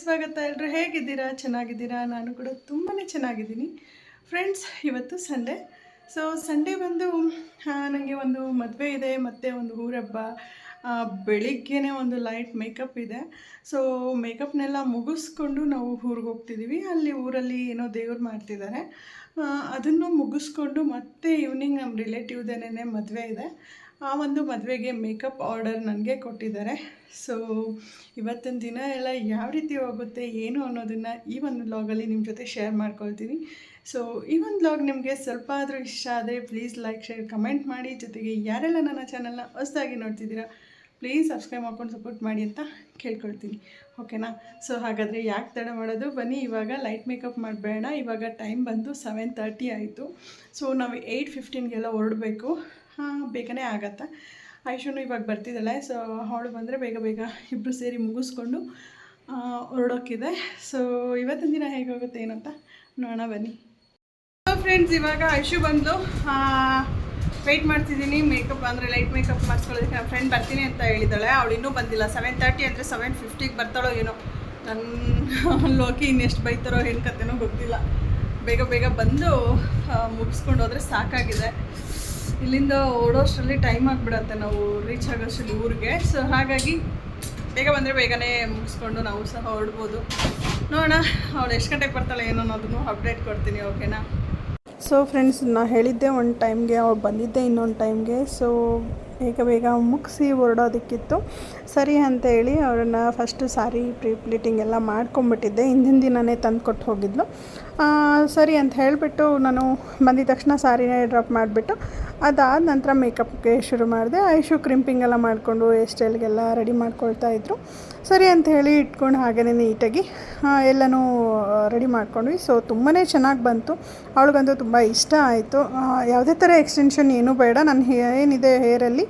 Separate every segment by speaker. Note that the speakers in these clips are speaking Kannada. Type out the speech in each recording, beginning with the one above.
Speaker 1: ಸ್ವಾಗತ ಎಲ್ಲರೂ ಹೇಗಿದ್ದೀರಾ? ಚೆನ್ನಾಗಿದ್ದೀರಾ? ನಾನು ಕೂಡ ತುಂಬಾ ಚೆನ್ನಾಗಿದ್ದೀನಿ. ಫ್ರೆಂಡ್ಸ್ ಇವತ್ತು ಸಂಡೇ ಸೊ ಸಂಡೇ ಬಂದು ನನಗೆ ಒಂದು ಮದುವೆ ಇದೆ, ಮತ್ತು ಒಂದು ಊರಬ್ಬ ಬೆಳಿಗ್ಗೆನೇ ಒಂದು ಲೈಟ್ ಮೇಕಪ್ ಇದೆ. ಸೊ ಮೇಕಪ್ನೆಲ್ಲ ಮುಗಿಸ್ಕೊಂಡು ನಾವು ಊರಿಗೆ ಹೋಗ್ತಿದ್ದೀವಿ. ಅಲ್ಲಿ ಊರಲ್ಲಿ ಏನೋ ದೇವ್ರು ಮಾಡ್ತಿದ್ದಾರೆ. ಅದನ್ನು ಮುಗಿಸ್ಕೊಂಡು ಮತ್ತೆ ಈವ್ನಿಂಗ್ ನಮ್ಮ ರಿಲೇಟಿವ್ದೇನೇ ಮದುವೆ ಇದೆ. ಆ ಒಂದು ಮದುವೆಗೆ ಮೇಕಪ್ ಆರ್ಡರ್ ನನಗೆ ಕೊಟ್ಟಿದ್ದಾರೆ. ಸೊ ಇವತ್ತಿನ ದಿನ ಎಲ್ಲ ಯಾವ ರೀತಿ ಹೋಗುತ್ತೆ, ಏನು ಅನ್ನೋದನ್ನು ಈ ಒಂದು ವ್ಲಾಗಲ್ಲಿ ನಿಮ್ಮ ಜೊತೆ ಶೇರ್ ಮಾಡ್ಕೊಳ್ತೀನಿ. ಸೊ ಈ ಒಂದು ವ್ಲಾಗ್ ನಿಮಗೆ ಸ್ವಲ್ಪ ಆದರೂ ಇಷ್ಟ ಆದರೆ ಪ್ಲೀಸ್ ಲೈಕ್ ಶೇರ್ ಕಮೆಂಟ್ ಮಾಡಿ. ಜೊತೆಗೆ ಯಾರೆಲ್ಲ ನನ್ನ ಚಾನಲ್ನ ಹೊಸದಾಗಿ ನೋಡ್ತಿದ್ದೀರಾ ಪ್ಲೀಸ್ ಸಬ್ಸ್ಕ್ರೈಬ್ ಮಾಡ್ಕೊಂಡು ಸಪೋರ್ಟ್ ಮಾಡಿ ಅಂತ ಕೇಳ್ಕೊಳ್ತೀನಿ. ಓಕೆನಾ ಸೊ ಹಾಗಾದರೆ ಯಾಕೆ ತಡ ಮಾಡೋದು? ಬನ್ನಿ, ಇವಾಗ ಲೈಟ್ ಮೇಕಪ್ ಮಾಡಬೇಡ. ಇವಾಗ ಟೈಮ್ ಬಂದು ಸೆವೆನ್ ತರ್ಟಿ ಆಯಿತು. ಸೊ ನಾವು ಏಯ್ಟ್ ಫಿಫ್ಟೀನ್ಗೆಲ್ಲ ಹೊರಡಬೇಕು. ಬೇಗನೆ ಆಗತ್ತೆ. ಐಶುನು ಇವಾಗ ಬರ್ತಿದ್ದಾಳೆ ಸೊ ಅವಳು ಬಂದರೆ ಬೇಗ ಬೇಗ ಇಬ್ಬರು ಸೇರಿ ಮುಗಿಸ್ಕೊಂಡು ಹೊರಡೋಕ್ಕಿದೆ ಸೊ ಇವತ್ತಿನ ದಿನ ಹೇಗೋಗುತ್ತೆ ಏನಂತ ನೋಡೋಣ, ಬನ್ನಿ. ಫ್ರೆಂಡ್ಸ್ ಇವಾಗ ಐಶು ಬಂದು ವೆಯ್ಟ್ ಮಾಡ್ತಿದ್ದೀನಿ. ಮೇಕಪ್ ಅಂದರೆ ಲೈಟ್ ಮೇಕಪ್ ಮಾಡಿಸ್ಕೊಳ್ಳೋದಕ್ಕೆ ನನ್ನ ಫ್ರೆಂಡ್ ಬರ್ತೀನಿ ಅಂತ ಹೇಳಿದ್ದಾಳೆ ಅವಳು ಇನ್ನೂ ಬಂದಿಲ್ಲ. ಸೆವೆನ್ ತರ್ಟಿ ಅಂದರೆ ಸೆವೆನ್ ಫಿಫ್ಟಿಗೆ ಬರ್ತಾಳೋ ಏನೋ. ನನ್ನ ಲೋಕಿ ಇನ್ನೆಷ್ಟು ಬೈತಾರೋ ಏನು ಕತೆನೋ ಗೊತ್ತಿಲ್ಲ. ಬೇಗ ಬೇಗ ಬಂದು ಮುಗಿಸ್ಕೊಂಡು ಹೋದರೆ ಸಾಕಾಗಿದೆ. ಇಲ್ಲಿಂದ ಓಡೋಷ್ಟರಲ್ಲಿ ಟೈಮ್ ಆಗಿಬಿಡತ್ತೆ ನಾವು ರೀಚ್ ಆಗೋಷ್ಟರಲ್ಲಿ ಊರಿಗೆ. ಸೊ ಹಾಗಾಗಿ ಬೇಗ ಬಂದರೆ ಬೇಗನೆ ಮುಗಿಸ್ಕೊಂಡು ನಾವು ಸಹ ಹೊರಡ್ಬೋದು. ನೋಡೋಣ, ಅವಳು ಎಷ್ಟು ಗಂಟೆಗೆ ಬರ್ತಾಳೆ ಏನೋ ಅನ್ನೋದನ್ನು ಅಪ್ಡೇಟ್ ಕೊಡ್ತೀನಿ ಓಕೆನಾ ಸೊ ಫ್ರೆಂಡ್ಸ್ ನಾನು ಹೇಳಿದ್ದೆ ಒಂದು ಟೈಮ್ಗೆ ಅವ್ಳು ಬಂದಿದ್ದೆ ಇನ್ನೊಂದು ಟೈಮ್ಗೆ ಸೊ ಬೇಗ ಬೇಗ ಮುಗಿಸಿ ಹೊರಡೋದಕ್ಕಿತ್ತು. ಸರಿ ಅಂತ ಹೇಳಿ ಅವ್ರನ್ನ ಫಸ್ಟು ಸಾರಿ ಪ್ರೀ ಪ್ಲೀಟಿಂಗ್ ಎಲ್ಲ ಮಾಡ್ಕೊಂಬಿಟ್ಟಿದ್ದೆ ಹಿಂದಿನ ದಿನವೇ ತಂದು ಕೊಟ್ಟು ಹೋಗಿದ್ಲು. ಸರಿ ಅಂತ ಹೇಳಿಬಿಟ್ಟು ನಾನು ಬಂದಿದ ತಕ್ಷಣ ಸಾರಿನೇ ಡ್ರಾಪ್ ಮಾಡಿಬಿಟ್ಟು ಅದಾದ ನಂತರ ಮೇಕಪ್ಗೆ ಶುರು ಮಾಡಿದೆ. ಐಶು ಕ್ರಿಂಪಿಂಗ್ ಎಲ್ಲ ಮಾಡಿಕೊಂಡು ಹೇರ್ ಸ್ಟೈಲ್ಗೆಲ್ಲ ರೆಡಿ ಮಾಡ್ಕೊಳ್ತಾ ಇದ್ರು. ಸರಿ ಅಂತ ಹೇಳಿ ಇಟ್ಕೊಂಡು ಹಾಗೇ ನೀಟಾಗಿ ಎಲ್ಲನೂ ರೆಡಿ ಮಾಡ್ಕೊಂಡ್ವಿ. ಸೊ ತುಂಬಾ ಚೆನ್ನಾಗಿ ಬಂತು. ಅವಳಿಗಂತೂ ತುಂಬ ಇಷ್ಟ ಆಯಿತು. ಯಾವುದೇ ಥರ ಎಕ್ಸ್ಟೆನ್ಷನ್ ಏನೂ ಬೇಡ. ನನ್ನ ಏನಿದೆ ಹೇರಲ್ಲಿ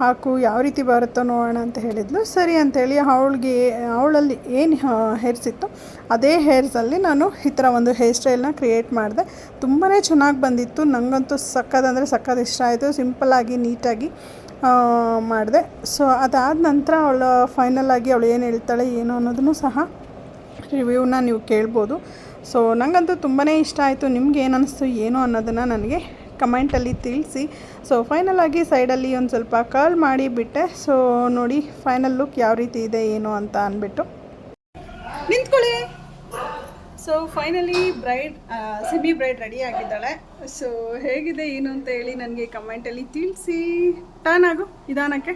Speaker 1: ಹಾಕು, ಯಾವ ರೀತಿ ಬರುತ್ತೋ ನೋಡೋಣ ಅಂತ ಹೇಳಿದ್ಲು. ಸರಿ ಅಂಥೇಳಿ ಅವಳಿಗೆ, ಅವಳಲ್ಲಿ ಏನು ಹೇರ್ಸ್ ಇತ್ತು ಅದೇ ಹೇರ್ಸಲ್ಲಿ ನಾನು ಈ ಥರ ಒಂದು ಹೇರ್ ಸ್ಟೈಲ್ನ ಕ್ರಿಯೇಟ್ ಮಾಡಿದೆ. ತುಂಬಾ ಚೆನ್ನಾಗಿ ಬಂದಿತ್ತು. ನನಗಂತೂ ಸಕ್ಕದಂದರೆ ಸಕ್ಕದ ಇಷ್ಟ ಆಯಿತು. ಸಿಂಪಲ್ಲಾಗಿ ನೀಟಾಗಿ ಮಾಡಿದೆ. ಸೊ ಅದಾದ ನಂತರ ಅವಳು ಫೈನಲ್ ಆಗಿ ಅವಳು ಏನು ಹೇಳ್ತಾಳೆ, ಏನು ಅನ್ನೋದನ್ನು ಸಹ ರಿವ್ಯೂನ ನೀವು ಕೇಳ್ಬೋದು. ಸೊ ನನಗಂತೂ ತುಂಬಾ ಇಷ್ಟ ಆಯಿತು. ನಿಮ್ಗೆ ಏನು ಅನ್ನಿಸ್ತು ಏನು ಅನ್ನೋದನ್ನು ನನಗೆ ಕಮೆಂಟಲ್ಲಿ ತಿಳಿಸಿ. ಸೊ ಫೈನಲ್ ಆಗಿ ಸೈಡಲ್ಲಿ ಒಂದು ಸ್ವಲ್ಪ ಕರ್ಲ್ ಮಾಡಿ ಬಿಟ್ಟೆ. ಸೊ ನೋಡಿ ಫೈನಲ್ ಲುಕ್ ಯಾವ ರೀತಿ ಇದೆ ಏನು ಅಂತ ಅಂದ್ಬಿಟ್ಟು. ನಿಂತ್ಕೊಳ್ಳಿ. So finally bride semi bride ready ಆಗಿದ್ದಾಳೆ. ಸೊ ಹೇಗಿದೆ ಏನು ಅಂತ ಹೇಳಿ ನನಗೆ ಕಮೆಂಟಲ್ಲಿ ತಿಳಿಸಿ. ಟರ್ನ್ ಆಗು ನಿಧಾನಕ್ಕೆ.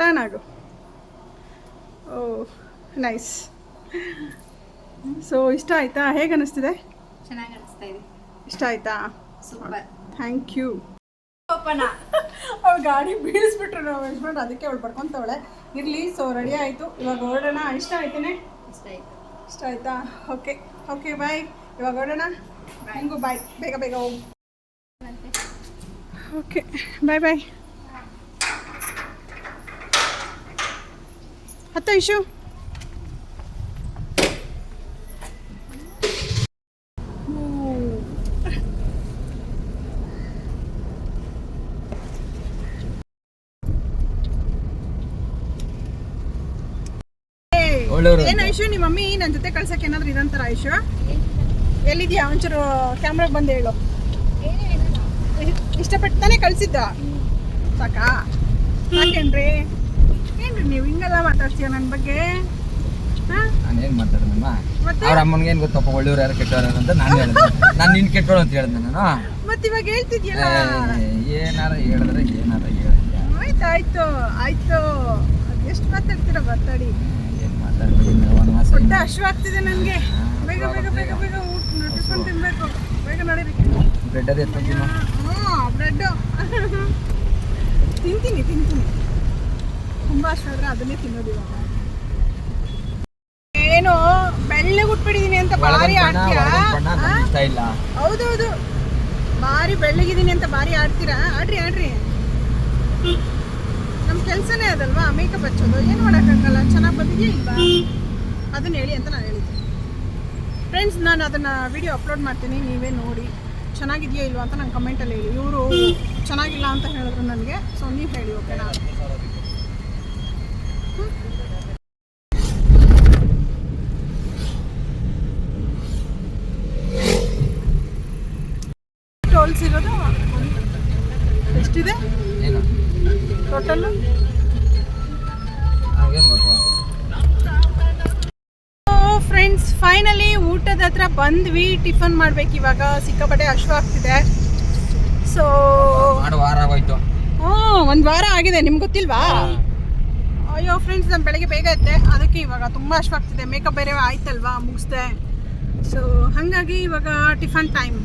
Speaker 1: ಟರ್ನ್ ಆಗು. ಓ ನೈಸ್ ಸೊ ಇಷ್ಟ ಆಯಿತಾ? ಹೇಗೆ ಅನ್ನಿಸ್ತಿದೆ
Speaker 2: ಚೆನ್ನಾಗಿ ಅನಿಸ್ತಾ ಇದೆ.
Speaker 1: ಇಷ್ಟ ಆಯ್ತಾ?
Speaker 2: ಸೂಪರ್.
Speaker 1: ಥ್ಯಾಂಕ್ ಯು
Speaker 2: ಓಪನ.
Speaker 1: ಅವ್ಳು ಗಾಡಿ ಬೀಳಿಸ್ಬಿಟ್ರು ನಾವು ಯಜಮಾನ್ ಅದಕ್ಕೆ ಅವಳು ಪಡ್ಕೊತವಳೆ ಇರಲಿ ಸೊ ರೆಡಿ ಆಯಿತು. ಇವಾಗ ಹೊರಡೋಣ. ಇಷ್ಟ ಆಯ್ತೇನೆ?
Speaker 2: ಇಷ್ಟ ಆಯ್ತು.
Speaker 1: ಇಷ್ಟ ಆಯ್ತಾ? ಓಕೆ ಓಕೆ ಬಾಯ್ ಇವಾಗ ಹೊರಡೋಣ? ಹೆಂಗು ಬಾಯ್ ಬೇಗ ಬೇಗ ಹೋಗಿ. ಓಕೆ ಬಾಯ್ ಬಾಯ್ ಹತ್ತು ಇಶು.
Speaker 3: ಒಳ್ಳೆಯವರು
Speaker 1: ಏನು ಐಶು ನಿಮ್ಮ ಮಮ್ಮಿ ನನ್ನ ಜೊತೆ ಕಳ್ಸಕ್ಕೆ ಏನಾದ್ರು ಇದಂತಾರ ಐಶು? ಎಲ್ಲಿದ್ಯಾ? ಒಂಚೂರು ಕ್ಯಾಮ್ರಾಗೆ ಬಂದು ಹೇಳು. ಇಷ್ಟಪಟ್ಟು ತಾನೇ ಕಳ್ಸಿದ್ದ? ಸಾಕಾ? ಸಾಕೇನ್ರಿ? ಏನ್ರಿ ನೀವು ಹಿಂಗೆಲ್ಲ ಮಾತಾಡ್ತೀಯ ನನ್ನ ಬಗ್ಗೆ? ಹಾ?
Speaker 3: ನಾನೇನ್ ಮಾತಾಡೋದಮ್ಮ? ಅವ್ರ ಅಮ್ಮನಿಗೆ ಏನ್ ಗೊತ್ತಪ್ಪ ಒಳ್ಳೆಯವ್ರು ಯಾರು ಕೆಟ್ಟವ್ರು ಅಂತ ನಾನು ಹೇಳಿದೆ. ನಾನು ನಿನ್ ಕೆಟ್ಟವಳು ಅಂತ ಹೇಳಿದೆ ನಾನು.
Speaker 1: ಮತ್ತೆ ಇವಾಗ ಹೇಳ್ತಿದ್ಯಲ್ಲ?
Speaker 3: ಏನಾರ ಹೇಳಿದ್ರೆ ಏನಾರ ಹೇಳಿದ್ಯಾ
Speaker 1: ಆಯ್ತು ಆಯ್ತು. ಆಯ್ತು. ಎಷ್ಟು ಮಾತಾಡ್ತೀರ? ಮಾತಾಡಿ. ಹೊಟ್ಟೆ ಹಶ್ವಾಗ್ತಿದೆ ನನಗೆ. ಬೇಗ ಬೇಗ ಬೇಗ ಬೇಗ ಊಟ ಟಿಫನ್ ತಿನ್ಬೇಕು. ಬೇಗ ನಡೀರಿ
Speaker 3: ಬ್ರೆಡ್ ಅದೇ ಎತ್ಕೊಂತೀನಿ
Speaker 1: ಹಾಂ ಬ್ರೆಡ್ಡು ತಿಂತೀನಿ ತಿಂತೀನಿ. ತುಂಬ ಅಷ್ಟಾದ್ರೆ ಅದನ್ನೇ ತಿನ್ನೋದು ಇವಾಗ. ಏನು ಬೆಳ್ಳಗೆ ಉಟ್ಬಿಟ್ಟಿದೀನಿ ಅಂತ ಭಾರಿ
Speaker 3: ಆಡ್ತೀರಾ
Speaker 1: ಹೌದೌದು. ಭಾರಿ ಬೆಳ್ಳಗಿದ್ದೀನಿ ಅಂತ ಭಾರಿ ಆಡ್ತೀರಾ? ಆಡ್ರಿ ಆಡ್ರಿ. ಕೆಲಸನೇ ಅದಲ್ವಾ? ಮೇಕಪ್ ಹಚ್ಚೋದು. ಏನು ಮಾಡೋಕ್ಕಾಗಲ್ಲ? ಚೆನ್ನಾಗಿ ಬಂದಿದೆಯಾ ಇಲ್ವಾ? ಅದನ್ನು ಹೇಳಿ ಅಂತ ನಾನು ಹೇಳಿದ್ದೆ. ಫ್ರೆಂಡ್ಸ್ ನಾನು ಅದನ್ನು ವಿಡಿಯೋ ಅಪ್ಲೋಡ್ ಮಾಡ್ತೀನಿ. ನೀವೇ ನೋಡಿ. ಚೆನ್ನಾಗಿದೆಯಾ ಇಲ್ವಾ ಅಂತ ನಾನು ಕಮೆಂಟಲ್ಲಿ ಹೇಳಿ. ಇವರು ಚೆನ್ನಾಗಿಲ್ಲ ಅಂತ ಹೇಳಿದ್ರು ನನಗೆ. ಸೊ ನೀವು ಹೇಳಿ ಓಕೆನಾ ಟೋಲ್ಸ್
Speaker 3: ಇರೋದು? ಎಷ್ಟಿದೆ?
Speaker 1: ಟೋಟಲ್ಲು ಫೈನಲಿ ಊಟದ ಹತ್ರ ಬಂದ್ವಿ ಟಿಫನ್ ಮಾಡ್ಬೇಕು ಇವಾಗ. ಸಿಕ್ಕಾಪಟ್ಟೆ ಅಶ್ವ ಆಗ್ತಿದೆ. ಸೊ
Speaker 3: ಮಾಡು ವಾರ ಆಗೋಯ್ತು.
Speaker 1: ಹ್ಞೂ ಒಂದು ವಾರ ಆಗಿದೆ. ನಿಮ್ಗೆ ಗೊತ್ತಿಲ್ವಾ? ಅಯ್ಯೋ ಫ್ರೆಂಡ್ಸ್ ನಮ್ಮ ಬೆಳಗ್ಗೆ ಬೇಗ ಐತೆ ಅದಕ್ಕೆ ಇವಾಗ ತುಂಬ ಆಗ್ತಿದೆ. ಮೇಕಪ್ ಬೇರೆ ಆಯ್ತಲ್ವಾ ಮುಗಿಸ್ದೆ. ಸೊ ಹಾಗಾಗಿ ಇವಾಗ ಟಿಫನ್ ಟೈಮ್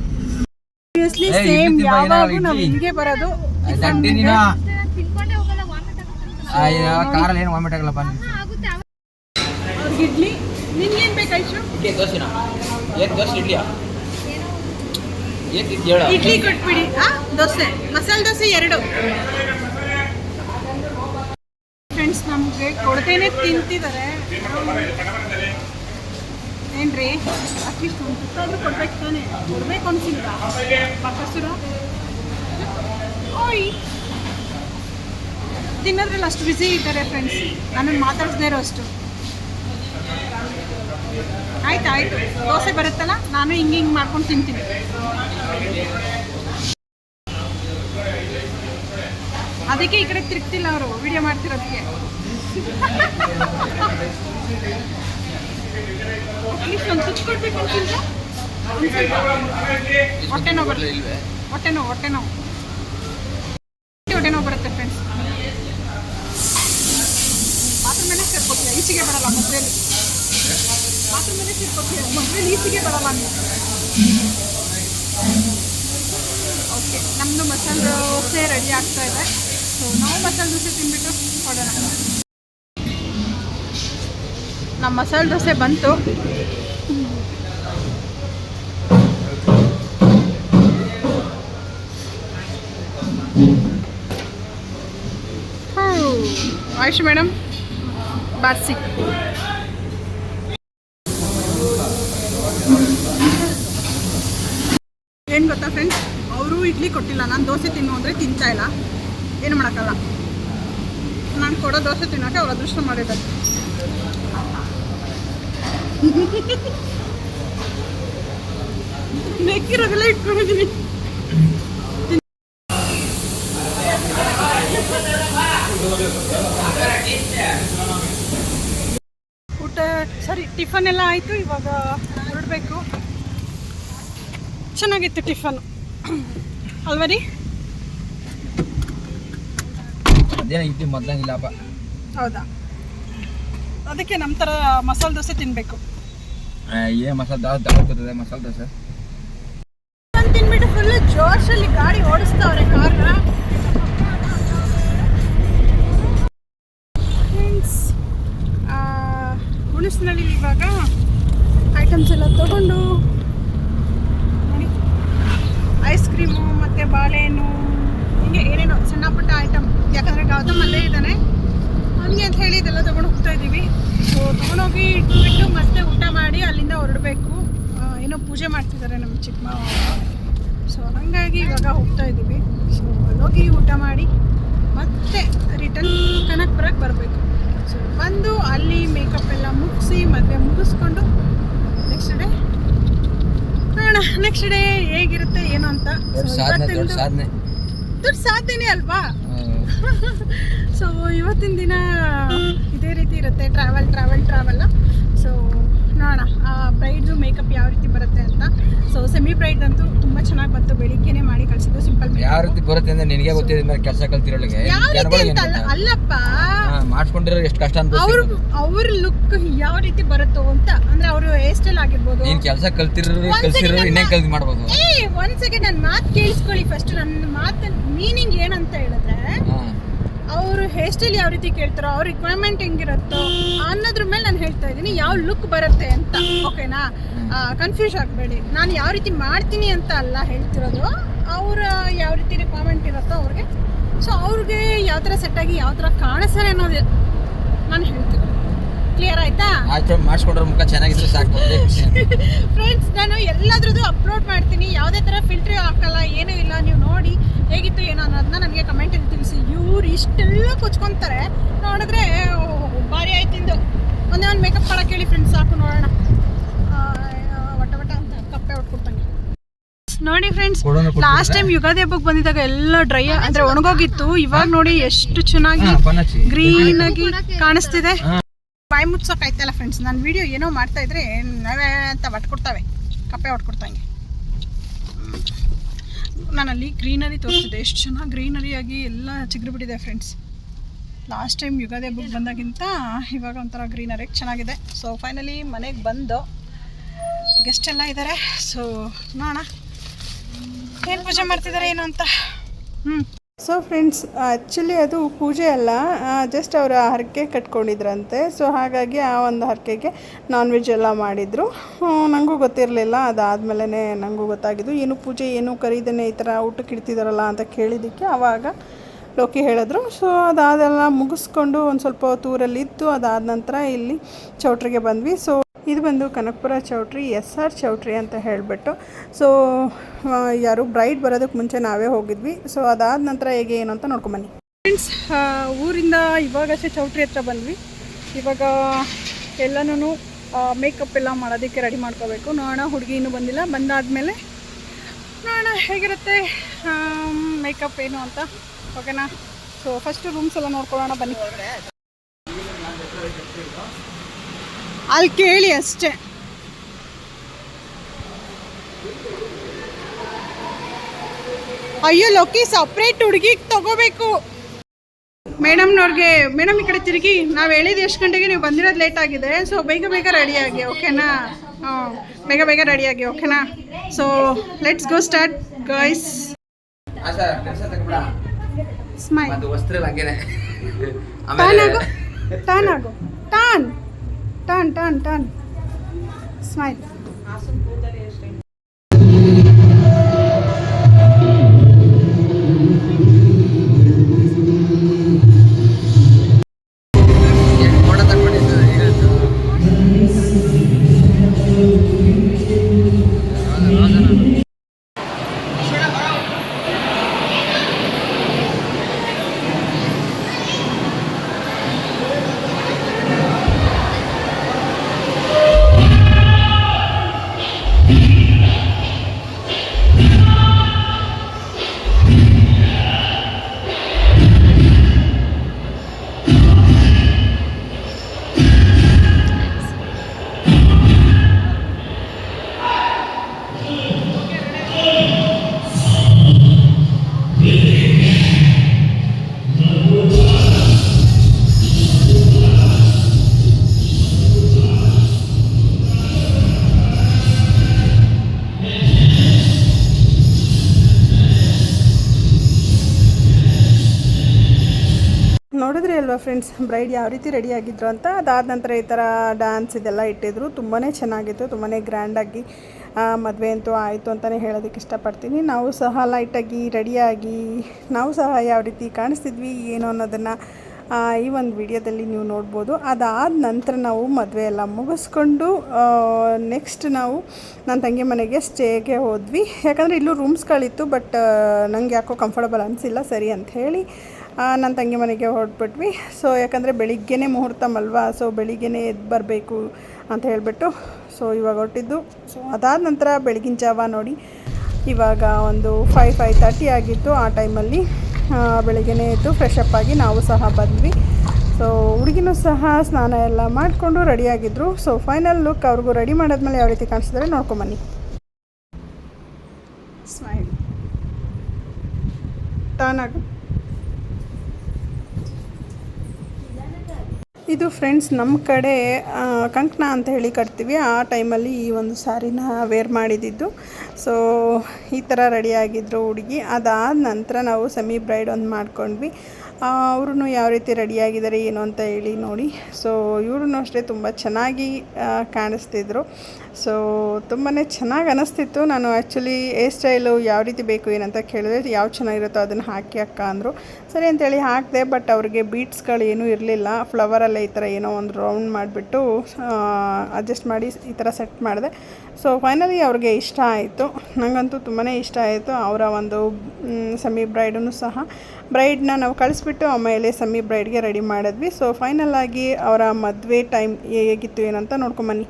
Speaker 1: ಸೀರಿಯಸ್ಲಿ ಸೇಮ್ ಯಾವಾಗೂ ನಾವು ಹಿಂಗೆ ಬರೋದು.
Speaker 3: ಕಾರಲ್ಲಿ ಏನು ವಾಮಿಟ್
Speaker 1: ಅವ್ರಿಗೆ ಇಡ್ಲಿ. ನಿನ್ಗೇನು ಬೇಕಾಯ್ತು?
Speaker 3: ಇಡ್ಲಿ ದೋಸೆನಾ? ಏನು ದೋಸೆ ಇಡ್ಲಿಯಾ? ಏನು ಹೇಳು
Speaker 1: ಇಡ್ಲಿ ಕೊಟ್ಬಿಡಿ. ಆ ದೋಸೆ. ಮಸಾಲೆ ದೋಸೆ ಎರಡು. ಫ್ರೆಂಡ್ಸ್ ನಮಗೆ ಕೊಡ್ತೇನೆ ತಿಂತಿದ್ದಾರೆ ಏನ್ರಿ? ಅಟ್ಲೀಸ್ಟ್ ಒಂದು ತುತ್ತಾದ್ರೂ ಕೊಡ್ಬೇಕು ತಾನೆ. ಕೊಡ್ಬೇಕು ಅನ್ಸಿಲ್ಲ. ಬಾಕಸುರ ಓಯ್. ತಿನ್ನೋದ್ರಲ್ಲಿ ಅಷ್ಟು ಬ್ಯುಸಿ ಇದ್ದಾರೆ ಫ್ರೆಂಡ್ಸ್ ನನ್ನನ್ನು ಮಾತಾಡಿಸ್ದೇ ಇರೋ ಅಷ್ಟು. ಆಯ್ತು ಆಯ್ತು. ದೋಸೆ ಬರುತ್ತಲ್ಲ? ನಾನು ಹಿಂಗೆ ಹಿಂಗೆ ಮಾಡ್ಕೊಂಡು ತಿಂತೀನಿ. ಅದಕ್ಕೆ ಈ ಕಡೆ ತಿರುಗ್ತಿಲ್ಲ ಅವರು ವಿಡಿಯೋ ಮಾಡ್ತಿರೋದಕ್ಕೆ. ಒಂದು ಕೊಡ್ಬೇಕು ಹೊಟ್ಟೆ ನೋವು ಬರುತ್ತೆ.
Speaker 3: ಇಲ್ವೇ
Speaker 1: ಹೊಟ್ಟೆ ನೋವು. ಹೊಟ್ಟೆ ನೋವು ಬರುತ್ತೆ ಫ್ರೆಂಡ್ಸ್ ಮಾತ್ರ ಮೇಲೆ ಸೇರ್ಕೋತೀಯ? ಈಚೆಗೆ ಬರಲ್ಲ, ಮದುವೆಲಿ. ಈಚೆಗೆ ಬರಲ್ಲ ಓಕೆ ನಮ್ಮದು ಮಸಾಲೆ ದೋಸೆ ರೆಡಿ ಆಗ್ತಾ ಇದೆ. ಸೊ ನಾವು ಮಸಾಲೆ ದೋಸೆ ತಿಂದ್ಬಿಟ್ಟು ಕೊಡೋಣ ನಮ್ಮ ಮಸಾಲೆ ದೋಸೆ ಬಂತು. ಆಯುಷ್ ಮೇಡಮ್, ಬಾರ್ಸಿ. ಏನು ಗೊತ್ತಾ ಫ್ರೆಂಡ್ಸ್ ಅವರು ಇಡ್ಲಿ ಕೊಟ್ಟಿಲ್ಲ. ನಾನು ದೋಸೆ ತಿನ್ನು ಅಂದರೆ ತಿಂತಾ ಇಲ್ಲ. ಏನು ಮಾಡೋಕ್ಕಲ್ಲ ನಾನು ಕೊಡೋ ದೋಸೆ ತಿನ್ನೋಕೆ ಅವ್ರ ಅದೃಷ್ಟ ಮಾಡಿದ್ದಾರೆ. ನೆಕ್ಕಿರೋದೆಲ್ಲ ಇಟ್ಕೊಂಡಿದ್ದೀನಿ ಊಟ, ಸರಿ, ಟಿಫನ್ ಎಲ್ಲ ಆಯಿತು. ಇವಾಗ ಹೊರಡಬೇಕು. ಚೆನ್ನಾಗಿತ್ತು ಟಿಫನ್. ಅಲ್ವರಿ?
Speaker 3: ಅದೇನೋ ಇಡ್ಲಿ ಮೊದ್ಲಂಗಿಲ್ಲಪ್ಪ
Speaker 1: ಹೌದಾ? ಅದಕ್ಕೆ ನಮ್ಮ ಥರ ಮಸಾಲೆ ದೋಸೆ ತಿನ್ನಬೇಕು
Speaker 3: ಏ ಮಸಾಲೆ ದೋಸೆ ದಾಲ್ ಬರ್ತದೆ ಮಸಾಲೆ ದೋಸೆ.
Speaker 1: ತಿನ್ಬಿಟ್ಟು ಫುಲ್ ಜೋಶಲ್ಲಿ ಗಾಡಿ ಓಡಿಸ್ತಾವ್ರೆ ಕಾರ್ನ ಫ್ರೆಂಡ್ಸ್ ಹುಣಸ್ನಲ್ಲಿ ಇವಾಗ ಐಟಮ್ಸ್ ಎಲ್ಲ ತಗೊಂಡು ಐಸ್ ಕ್ರೀಮು ಮತ್ತು ಬಾಳೆಹಣ್ಣು, ಹಿಂಗೆ ಏನೇನೋ ಸಣ್ಣ ಪುಟ್ಟ ಐಟಮ್ ಯಾಕಂದರೆ ಗೌತಮ್ ಅಲ್ಲೇ ಇದ್ದಾನೆ. ಹಂಗೆ ಅಂತ ಹೇಳಿ ಇದೆಲ್ಲ ತೊಗೊಂಡು ಹೋಗ್ತಾ ಇದ್ದೀವಿ. ಸೊ ತೊಗೊಂಡೋಗಿ ಇಟ್ಬಿಟ್ಟು ಮತ್ತೆ ಊಟ ಮಾಡಿ ಅಲ್ಲಿಂದ ಹೊರಡಬೇಕು. ಏನೋ ಪೂಜೆ ಮಾಡ್ತಿದ್ದಾರೆ ನಮ್ಮ ಚಿಕ್ಕಮ್ಮ ಸೊ ಹಾಗಾಗಿ ಇವಾಗ ಹೋಗ್ತಾ ಇದ್ದೀವಿ. ಸೊ ಅಲ್ಲೋಗಿ ಊಟ ಮಾಡಿ ಮತ್ತೆ ರಿಟರ್ನ್ ಕನಕ್ಪುರಕ್ಕೆ ಬರಬೇಕು. ಸೊ ಬಂದು ಅಲ್ಲಿ ಮೇಕಪ್ ಎಲ್ಲ ಮುಗಿಸಿ ಮದುವೆ ಮುಗಿಸ್ಕೊಂಡು ನೆಕ್ಸ್ಟ್ ಡೇ ನೆಕ್ಸ್ಟ್ ಡೇ ಹೇಗಿರುತ್ತೆ ಏನು ಅಂತ.
Speaker 3: ದೊಡ್ಡ ಸಾಧನೆ
Speaker 1: ಅಲ್ವಾ. ಸೊ ಇವತ್ತಿನ ದಿನ ಇದೇ ರೀತಿ ಇರುತ್ತೆ ಟ್ರಾವೆಲ್ ಟ್ರಾವೆಲ್ ಟ್ರಾವೆಲ್ ಸೊ ನೋಡೋಣ ಬ್ರೈಡ್ದು ಮೇಕಪ್ ಯಾವ ರೀತಿ ಬರುತ್ತೆ ಅಂತ. ಸೊ ಸೆಮಿ ಬ್ರೈಡ್ ಅಂತೂ ತುಂಬಾ ಚೆನ್ನಾಗಿ ಬಂತು. ಬೆಳಿಗ್ಗೆನೆ ಮಾಡಿ ಕಳಿಸಿದ್ದು ಸಿಂಪಲ್
Speaker 3: ಯಾವ ರೀತಿ ಬರುತ್ತೆ ಅಂದ್ರೆ ನಿನಗೆ ಗೊತ್ತಿದೆ ಮೇಲೆ ಕೆಲಸ ಕಲ್ತಿರೋಳಿಗೆ.
Speaker 1: ಅಲ್ಲಪ್ಪ.
Speaker 3: ಮಾಡ್ಕೊಂಡಿರೋ ಎಷ್ಟು ಕಷ್ಟ ಅಂತ
Speaker 1: ಅವ್ರ ಅವ್ರ ಲುಕ್ ಯಾವ ರೀತಿ ಬರುತ್ತೋ ಅಂತ. ಅಂದ್ರೆ ಅವರು ಹೇರ್ ಸ್ಟೈಲ್ ಆಗಿರ್ಬೋದು.
Speaker 3: ನೀನ್ ಕೆಲಸ ಕಲ್ತಿರೋ ಕಲ್ಸಿರೋ ಇನ್ನೇ. ಕಲ್ತಿ ಮಾಡ್ಬೋದು.
Speaker 1: ಏ ಒಂದ್ ಸೆಕೆಂಡ್ ನನ್ನ ಮಾತು ಕೇಳಿಸ್ಕೊಳ್ಳಿ ಫಸ್ಟ್ ನನ್ನ ಮಾತು ಮೀನಿಂಗ್ ಏನಂತ ಹೇಳಿದ್ರೆ. ಅವರು ಹೇರ್ ಸ್ಟೈಲ್ ಯಾವ ರೀತಿ ಕೇಳ್ತಾರೋ, ಅವ್ರ ರಿಕ್ವೈರ್ಮೆಂಟ್ ಹೆಂಗಿರುತ್ತೋ ಅನ್ನೋದ್ರ ಮೇಲೆ ನಾನು ಹೇಳ್ತಾ ಇದ್ದೀನಿ. ಯಾವ ಲುಕ್ ಬರುತ್ತೆ ಅಂತ ಓಕೆನಾ ಕನ್ಫ್ಯೂಸ್ ಆಗಬೇಡಿ. ನಾನು ಯಾವ ರೀತಿ ಮಾಡ್ತೀನಿ ಅಂತ ಅಲ್ಲ ಹೇಳ್ತಿರೋದು, ಅವರ ಯಾವ ರೀತಿ ರಿಕ್ವೈರ್ಮೆಂಟ್ ಇರುತ್ತೋ ಅವ್ರಿಗೆ. ಸೊ ಅವ್ರಿಗೆ ಯಾವ ಥರ ಸೆಟ್ಟಾಗಿ ಯಾವ ಥರ ಕಾಣಿಸ್ತಾರೆ ಅನ್ನೋದು ಆಯ್ತು
Speaker 3: ಮಾಡಿಸ್ಕೊಂಡ್ರೆ ಮುಖ ಚೆನ್ನಾಗಿದ್ರೆ ಸಾಕು.
Speaker 1: ಫ್ರೆಂಡ್ಸ್ ನಾನು ಎಲ್ಲದ್ರದ್ದು ಅಪ್ಲೋಡ್ ಮಾಡ್ತೀನಿ. ಯಾವುದೇ ಥರ ಫಿಲ್ಟರ್ ಹಾಕಲ್ಲ ಏನೂ ಇಲ್ಲ. ನೀವು ನೋಡಿ ಹೇಗಿತ್ತು ಏನೋ ಅನ್ನೋದನ್ನ ನನಗೆ ಕಮೆಂಟಲ್ಲಿ ತಿಳಿಸಿ. ಇವ್ರು ಇಷ್ಟೆಲ್ಲ ಕುಚ್ಕೊಂತಾರೆ. ನೋಡಿದ್ರೆ ಬಾರಿ ಭಾರಿ ಆಯ್ತಿಂದು ಒಂದೇ ಒಂದು ಮೇಕಪ್ ಮಾಡಕ್ಕೆ ಹೇಳಿ ಫ್ರೆಂಡ್ಸ್ ಸಾಕು ನೋಡೋಣ. ಅಂತ ಕಪ್ಪೆ ಹೊಟ್ಕೊಡ್ತಾನೆ ನೋಡಿ ಫ್ರೆಂಡ್ಸ್ ಲಾಸ್ಟ್ ಟೈಮ್ ಯುಗಾದಿ ಹಬ್ಬಕ್ಕೆ ಬಂದಿದ್ದಾಗ ಎಲ್ಲ ಡ್ರೈ ಅಂದ್ರೆ ಒಣಗೋಗಿತ್ತು. ಇವಾಗ ನೋಡಿ ಎಷ್ಟು ಚೆನ್ನಾಗಿ ಗ್ರೀನ್ ಆಗಿ ಕಾಣಿಸ್ತಿದೆ. ಬಾಯಿ ಮುಚ್ಚೋಕಾಯ್ತಲ್ಲ ಫ್ರೆಂಡ್ಸ್ ನಾನು ವಿಡಿಯೋ ಏನೋ ಮಾಡ್ತಾ ಇದ್ರೆ ನಾವೇ ಅಂತ ಹೊಟ್ಕೊಡ್ತಾವೆ ಕಪ್ಪೆ ಹೊಟ್ಕೊಡ್ತಂಗೆ ನಾನಲ್ಲಿ ಗ್ರೀನರಿ ತೋರಿಸಿದೆ ಎಷ್ಟು ಚೆನ್ನಾಗಿ ಗ್ರೀನರಿಯಾಗಿ ಎಲ್ಲ ಚಿಗುರು ಬಿಟ್ಟಿದೆ ಫ್ರೆಂಡ್ಸ್ ಲಾಸ್ಟ್ ಟೈಮ್ ಯುಗಾದಿ ಹಬ್ಬಕ್ಕೆ ಬಂದಾಗಿಂತ ಇವಾಗ ಒಂಥರ ಗ್ರೀನರಿ ಚೆನ್ನಾಗಿದೆ. ಸೊ ಫೈನಲಿ ಮನೆಗೆ ಬಂದು ಗೆಸ್ಟ್ ಎಲ್ಲ ಇದ್ದಾರೆ ಸೊ ನೋಡೋಣ. ಏನು ಪೂಜೆ ಮಾಡ್ತಿದ್ದಾರೆ ಏನು ಅಂತ? ಹ್ಞೂ ಸೊ ಫ್ರೆಂಡ್ಸ್ ಆ್ಯಕ್ಚುಲಿ ಅದು ಪೂಜೆ ಅಲ್ಲ ಜಸ್ಟ್ ಅವರ ಹರಕೆ ಕಟ್ಕೊಂಡಿದ್ರಂತೆ. ಸೊ ಹಾಗಾಗಿ ಆ ಒಂದು ಹರಕೆಗೆ ನಾನ್ ವೆಜ್ ಎಲ್ಲ ಮಾಡಿದರು. ನನಗೂ ಗೊತ್ತಿರಲಿಲ್ಲ ಅದಾದಮೇಲೆ ನನಗೂ ಗೊತ್ತಾಗಿದ್ದು, ಏನು ಪೂಜೆ, ಏನು ಕರೀದೇನೆ ಈ ಥರ ಊಟಕ್ಕೆ ಇಡ್ತಿದಾರಲ್ಲ ಅಂತ ಕೇಳಿದ್ದಕ್ಕೆ ಆವಾಗ ಲೋಕಿ ಹೇಳಿದ್ರು. ಸೊ ಅದಾದೆಲ್ಲ ಮುಗಿಸ್ಕೊಂಡು ಒಂದು ಸ್ವಲ್ಪ ಹೊತ್ತು ಊರಲ್ಲಿ ಇದ್ದು ಅದಾದ ನಂತರ ಇಲ್ಲಿ ಚೌಟ್ರಿಗೆ ಬಂದ್ವಿ. ಸೊ ಇದು ಬಂದು ಕನಕಪುರ ಚೌಟ್ರಿ, ಎಸ್ ಆರ್ ಚೌಟ್ರಿ ಅಂತ ಹೇಳಿಬಿಟ್ಟು. ಸೊ ಯಾರು ಬ್ರೈಡ್ ಬರೋದಕ್ಕೆ ಮುಂಚೆ ನಾವೇ ಹೋಗಿದ್ವಿ. ಸೊ ಅದಾದ ನಂತರ ಹೇಗೆ ಏನು ಅಂತ ನೋಡ್ಕೊಂಬನ್ನಿ ಫ್ರೆಂಡ್ಸ್ ಊರಿಂದ ಇವಾಗಷ್ಟೇ ಚೌಟ್ರಿ ಹತ್ರ ಬಂದ್ವಿ. ಇವಾಗ ಎಲ್ಲನೂ ಮೇಕಪ್ ಎಲ್ಲ ಮಾಡೋದಕ್ಕೆ ರೆಡಿ ಮಾಡ್ಕೋಬೇಕು. ನೋಡೋಣ, ಹುಡುಗಿ ಇನ್ನೂ ಬಂದಿಲ್ಲ. ಬಂದಾದಮೇಲೆ ನೋಡೋಣ ಹೇಗಿರುತ್ತೆ ಮೇಕಪ್ ಏನು ಅಂತ. ಓಕೆನಾ ಸೊ ಫಸ್ಟು ರೂಮ್ಸ್ ಎಲ್ಲ ನೋಡ್ಕೊಳ್ಳೋಣ ಬನ್ನಿ. ಅಲ್ಲಿ ಕೇಳಿ ಅಷ್ಟೇ. ಅಯ್ಯೋ ಲೋಕಿ ಸಪ್ರೇಟ್ ಹುಡುಗಿಗೆ ತಗೋಬೇಕು. ಮೇಡಮ್ನವ್ರಿಗೆ ಮೇಡಮ್ ಈ ಕಡೆ ತಿರುಗಿ ನಾವು ಹೇಳಿದ ಎಷ್ಟು ಗಂಟೆಗೆ ನೀವು ಬಂದಿರೋದು ಲೇಟ್ ಆಗಿದೆ. ಸೊ ಬೇಗ ಬೇಗ ರೆಡಿಯಾಗಿ ಓಕೆನಾ ಹಾಂ ಬೇಗ ಬೇಗ ಆಗಿ ಓಕೆನಾ so let's go start guys. Smile
Speaker 3: ತಾನಾಗೋ ತಾನಾಗೋ ಇಲ್ಲ ಹಂಗೇನೆ.
Speaker 1: ಟಾನ್
Speaker 3: ಆಮೇಲೆ
Speaker 1: ಆಗು ಫ್ರೆಂಡ್ಸ್ ಬ್ರೈಡ್ ಯಾವ ರೀತಿ ರೆಡಿ ಆಗಿದ್ರು ಅಂತ ಅದಾದ ನಂತರ ಈ ಥರ ಡ್ಯಾನ್ಸ್ ಇದೆಲ್ಲ ಇಟ್ಟಿದ್ರು. ತುಂಬಾ ಚೆನ್ನಾಗಿತ್ತು ತುಂಬಾ ಗ್ರ್ಯಾಂಡಾಗಿ ಮದುವೆ ಅಂತೂ ಆಯಿತು ಅಂತಲೇ ಹೇಳೋದಕ್ಕೆ ಇಷ್ಟಪಡ್ತೀನಿ. ನಾವು ಸಹ ಲೈಟಾಗಿ ರೆಡಿಯಾಗಿ ನಾವು ಸಹ ಯಾವ ರೀತಿ ಕಾಣಿಸ್ತಿದ್ವಿ, ಏನು ಅನ್ನೋದನ್ನು ಈ ಒಂದು ವಿಡಿಯೋದಲ್ಲಿ ನೀವು ನೋಡ್ಬೋದು. ಅದಾದ ನಂತರ ನಾವು ಮದುವೆ ಎಲ್ಲ ಮುಗಿಸ್ಕೊಂಡು ನೆಕ್ಸ್ಟ್ ನಾವು ನನ್ನ ತಂಗಿ ಮನೆಗೆ ಸ್ಟೇಗೆ ಹೋದ್ವಿ. ಯಾಕಂದರೆ ಇಲ್ಲೂ ರೂಮ್ಸ್ಗಳಿತ್ತು ಬಟ್ ನನಗೆ ಯಾಕೋ ಕಂಫರ್ಟಬಲ್ ಅನಿಸಿಲ್ಲ, ಸರಿ ಅಂತ ಹೇಳಿ ನನ್ನ ತಂಗಿ ಮನೆಗೆ ಹೊರಟ್ಬಿಟ್ವಿ. ಸೊ ಯಾಕಂದರೆ ಬೆಳಿಗ್ಗೆನೇ ಮುಹೂರ್ತಮಲ್ವಾ? ಸೊ ಬೆಳಿಗ್ಗೆನೇ ಎದ್ದು ಬರಬೇಕು ಅಂತ ಹೇಳಿಬಿಟ್ಟು ಸೊ ಇವಾಗ ಹೊರಟಿದ್ದು. ಸೊ ಅದಾದ ನಂತರ ಬೆಳಗಿನ ಜಾವ ನೋಡಿ, ಇವಾಗ ಒಂದು ಫೈವ್ ಫೈವ್ ತರ್ಟಿ ಆಗಿತ್ತು ಆ ಟೈಮಲ್ಲಿ ಬೆಳಗ್ಗೆನೇ ಎದ್ದು ಫ್ರೆಶ್ ಅಪ್ ಆಗಿ ನಾವು ಸಹ ಬಂದ್ವಿ. ಸೊ ಹುಡುಗಿನೂ ಸಹ ಸ್ನಾನ ಎಲ್ಲ ಮಾಡಿಕೊಂಡು ರೆಡಿಯಾಗಿದ್ದರು ಸೊ ಫೈನಲ್ ಲುಕ್ ಅವ್ರಿಗೂ ರೆಡಿ ಮಾಡಿದ್ಮೇಲೆ ಯಾವ ರೀತಿ ಕಾಣಿಸಿದ್ರೆ ನೋಡ್ಕೊಂಬನ್ನಿ ಸ್ಮೈಲ್ ಟರ್ನ್ ಇದು ಫ್ರೆಂಡ್ಸ್ ನಮ್ಮ ಕಡೆ ಕಂಕಣ ಅಂತ ಹೇಳಿ ಕಟ್ತೀವಿ. ಆ ಟೈಮಲ್ಲಿ ಈ ಒಂದು ಸಾರಿನ ವೇರ್ ಮಾಡಿದ್ದಿದ್ದು ಸೊ ಈ ಥರ ರೆಡಿಯಾಗಿದ್ದರು ಹುಡುಗಿ. ಅದಾದ ನಂತರ ನಾವು ಸೆಮಿ ಬ್ರೈಡ್ ಒಂದು ಮಾಡ್ಕೊಂಡ್ವಿ. ಅವರು ಯಾವ ರೀತಿ ರೆಡಿಯಾಗಿದ್ದಾರೆ ಏನು ಅಂತ ಹೇಳಿ ನೋಡಿ. ಸೊ ಇವ್ರೂ ಅಷ್ಟೇ ತುಂಬ ಚೆನ್ನಾಗಿ ಕಾಣಿಸ್ತಿದ್ರು. ಸೊ ತುಂಬಾ ಚೆನ್ನಾಗಿ ಅನ್ನಿಸ್ತಿತ್ತು ನಾನು ಆ್ಯಕ್ಚುಲಿ ಹೇರ್ ಸ್ಟೈಲು ಯಾವ ರೀತಿ ಬೇಕು ಏನಂತ ಕೇಳಿದ್ರೆ ಯಾವ ಚೆನ್ನಾಗಿರುತ್ತೋ ಅದನ್ನು ಹಾಕಿ ಅಕ್ಕ ಅಂದರು. ಸರಿ ಅಂತೇಳಿ ಹಾಕಿದೆ ಬಟ್ ಅವ್ರಿಗೆ ಬೀಟ್ಸ್ಗಳು ಏನೂ ಇರಲಿಲ್ಲ. ಫ್ಲವರಲ್ಲೇ ಈ ಥರ ಏನೋ ಒಂದು ರೌಂಡ್ ಮಾಡಿಬಿಟ್ಟು ಅಡ್ಜಸ್ಟ್ ಮಾಡಿ ಈ ಥರ ಸೆಟ್ ಮಾಡಿದೆ. ಸೊ ಫೈನಲಿ ಅವ್ರಿಗೆ ಇಷ್ಟ ಆಯಿತು. ನನಗಂತೂ ತುಂಬಾ ಇಷ್ಟ ಆಯಿತು. ಅವರ ಒಂದು ಸೆಮಿ ಬ್ರೈಡನ್ನು ಸಹ. ಬ್ರೈಡ್ನ ನಾವು ಕಳಿಸ್ಬಿಟ್ಟು ಆಮೇಲೆ ಸೆಮಿ ಬ್ರೈಡ್ಗೆ ರೆಡಿ ಮಾಡಿದ್ವಿ. ಸೊ ಫೈನಲ್ ಆಗಿ ಅವರ ಮದುವೆ ಟೈಮ್ ಹೇಗಿತ್ತು ಏನಂತ ನೋಡ್ಕೊಂಬನ್ನಿ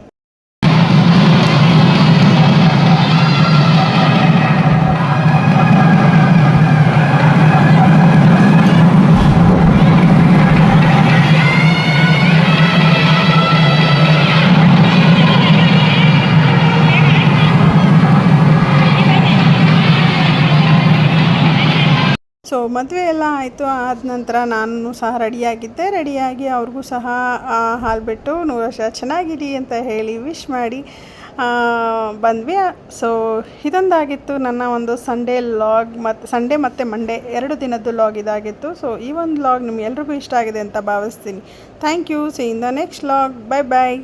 Speaker 1: ಮದುವೆ ಎಲ್ಲ ಆಯಿತು, ಆದ ನಂತರ ನಾನು ಸಹ ರೆಡಿಯಾಗಿದ್ದೆ. ರೆಡಿಯಾಗಿ ಅವ್ರಿಗೂ ಸಹ ಹಾಲು ಬಿಟ್ಟು ನೂರು ವರ್ಷ ಚೆನ್ನಾಗಿರಿ ಅಂತ ಹೇಳಿ ವಿಶ್ ಮಾಡಿ ಬಂದ್ವಿ. ಸೊ ಇದೊಂದಾಗಿತ್ತು ನನ್ನ ಒಂದು ಸಂಡೇ ಲಾಗ್ ಮತ್ತು ಸಂಡೇ ಮತ್ತು ಮಂಡೇ ಎರಡು ದಿನದ್ದು ಲಾಗ್ ಇದಾಗಿತ್ತು. ಸೊ ಈ ಒಂದು ಲಾಗ್ ನಿಮ್ಗೆ ಎಲ್ರಿಗೂ ಇಷ್ಟ ಆಗಿದೆ ಅಂತ ಭಾವಿಸ್ತೀನಿ. Thank you see in the next log bye bye